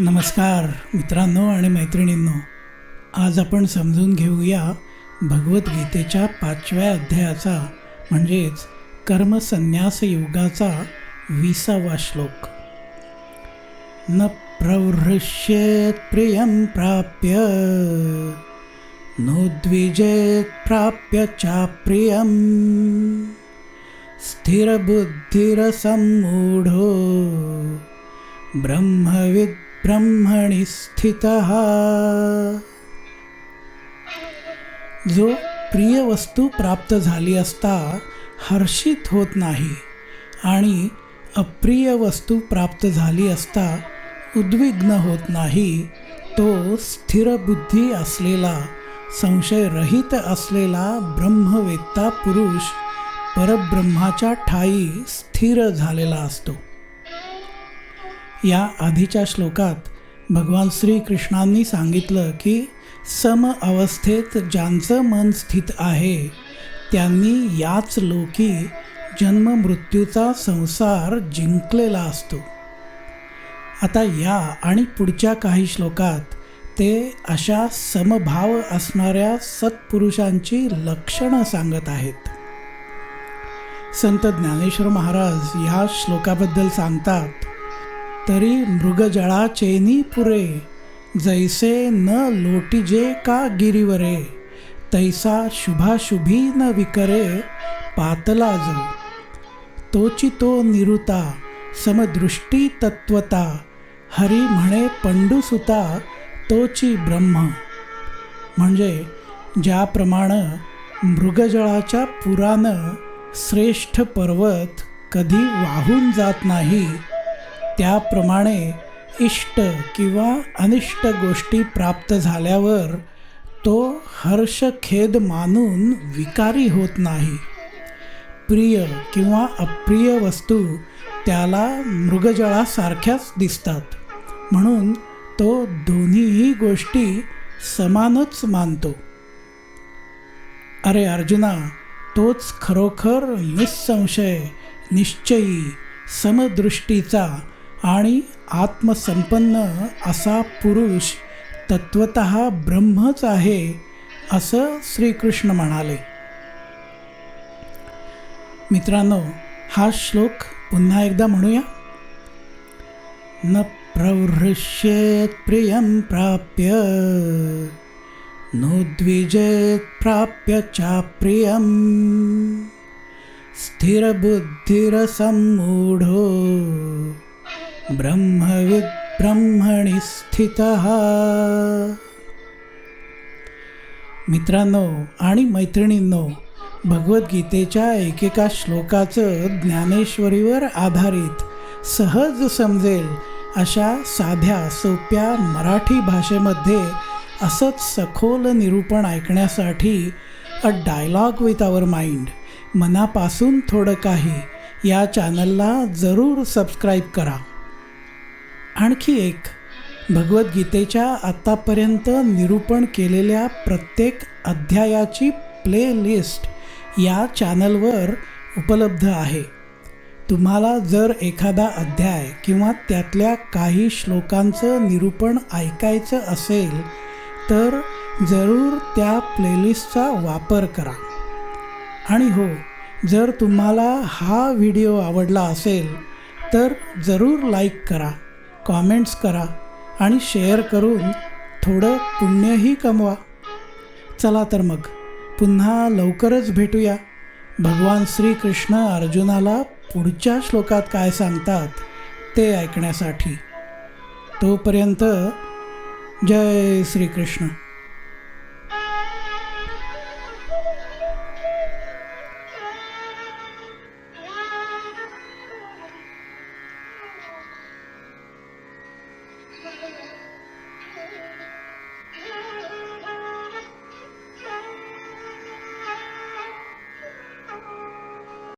नमस्कार मित्रांनो आणि मैत्रिणींनो. आज आपण समजून घेऊया भगवद्गीतेच्या पाचव्या अध्यायाचा म्हणजेच कर्मसन्यास युगाचा विसावा श्लोक. न प्रवृष्येत प्रियं प्राप्य नोद्विजेत प्राप्य चाप्रियं स्थिरबुद्धिरसम्मूढो ब्रह्मविद् ब्रह्मणि स्थित जो प्रिय वस्तू प्राप्त झाली असता हर्षित होत नाही आणि अप्रिय वस्तू प्राप्त झाली असता उद्विग्न होत नाही तो स्थिर बुद्धी असलेला संशयरहित असलेला ब्रह्मवेत्ता पुरुष परब्रह्माच्या ठाई स्थिर झालेला असतो. या आधीच्या श्लोकात भगवान श्रीकृष्णांनी सांगितलं की सम अवस्थेत ज्यांचं मन स्थित आहे त्यांनी याच लोकी जन्ममृत्यूचा संसार जिंकलेला असतो. आता या आणि पुढच्या काही श्लोकात ते अशा समभाव असणाऱ्या सत्पुरुषांची लक्षणं सांगत आहेत. संत ज्ञानेश्वर महाराज ह्या श्लोकाबद्दल सांगतात तरी मृगजळाचेनी पुरे जैसे न लोटीजे का गिरीवरे तैसा शुभाशुभी न विकरे पातला जो। तोची तो निरुता समदृष्टी तत्वता हरी म्हणे पंडुसुता तोची ब्रह्म। म्हणजे ज्याप्रमाणे मृगजळाच्या पुरानं श्रेष्ठ पर्वत कधी वाहून जात नाही त्याप्रमाणे इष्ट किंवा अनिष्ट गोष्टी प्राप्त झाल्यावर तो हर्षखेद मानून विकारी होत नाही. प्रिय किंवा अप्रिय वस्तू त्याला मृगजळासारख्याच दिसतात. म्हणून तो दोन्हीही गोष्टी समानच मानतो. अरे अर्जुना तोच खरोखर निसंशय निश्चयी समदृष्टीचा आणि आत्मसंपन्न असा पुरुष तत्वत ब्रह्मच आहे असं श्रीकृष्ण म्हणाले. मित्रांनो हा श्लोक पुन्हा एकदा म्हणूया. न प्रवृष्येत प्रियं प्राप्य नोद्विजेत प्राप्य चाप्रियं स्थिरबुद्धिरसम्मूढो। ब्रह्मविद स्थित. स्थितः मित्रांनो आणि मैत्रिणींनो भगवद्गीतेच्या एकेका श्लोकाचं ज्ञानेश्वरीवर आधारित सहज समजेल अशा साध्या सोप्या मराठी भाषेमध्ये असंच सखोल निरूपण ऐकण्यासाठी a dialogue with our mind मनापासून थोडं काही या चॅनलला जरूर सबस्क्राईब करा. आणखी एक. भगवद्गीतेच्या आत्तापर्यंत निरूपण केलेल्या प्रत्येक अध्यायाची प्लेलिस्ट या चॅनलवर उपलब्ध आहे. तुम्हाला जर एखादा अध्याय किंवा त्यातल्या काही श्लोकांचं निरूपण ऐकायचं असेल तर जरूर त्या प्लेलिस्टचा वापर करा. आणि हो जर तुम्हाला हा व्हिडिओ आवडला असेल तर जरूर लाईक करा. कॉमेंट्स करा आणि शेअर करून थोडं पुण्यही कमवा. चला तर मग पुन्हा लवकरच भेटूया. भगवान श्रीकृष्ण अर्जुनाला पुढच्या श्लोकात काय सांगतात ते ऐकण्यासाठी. तोपर्यंत जय श्रीकृष्ण.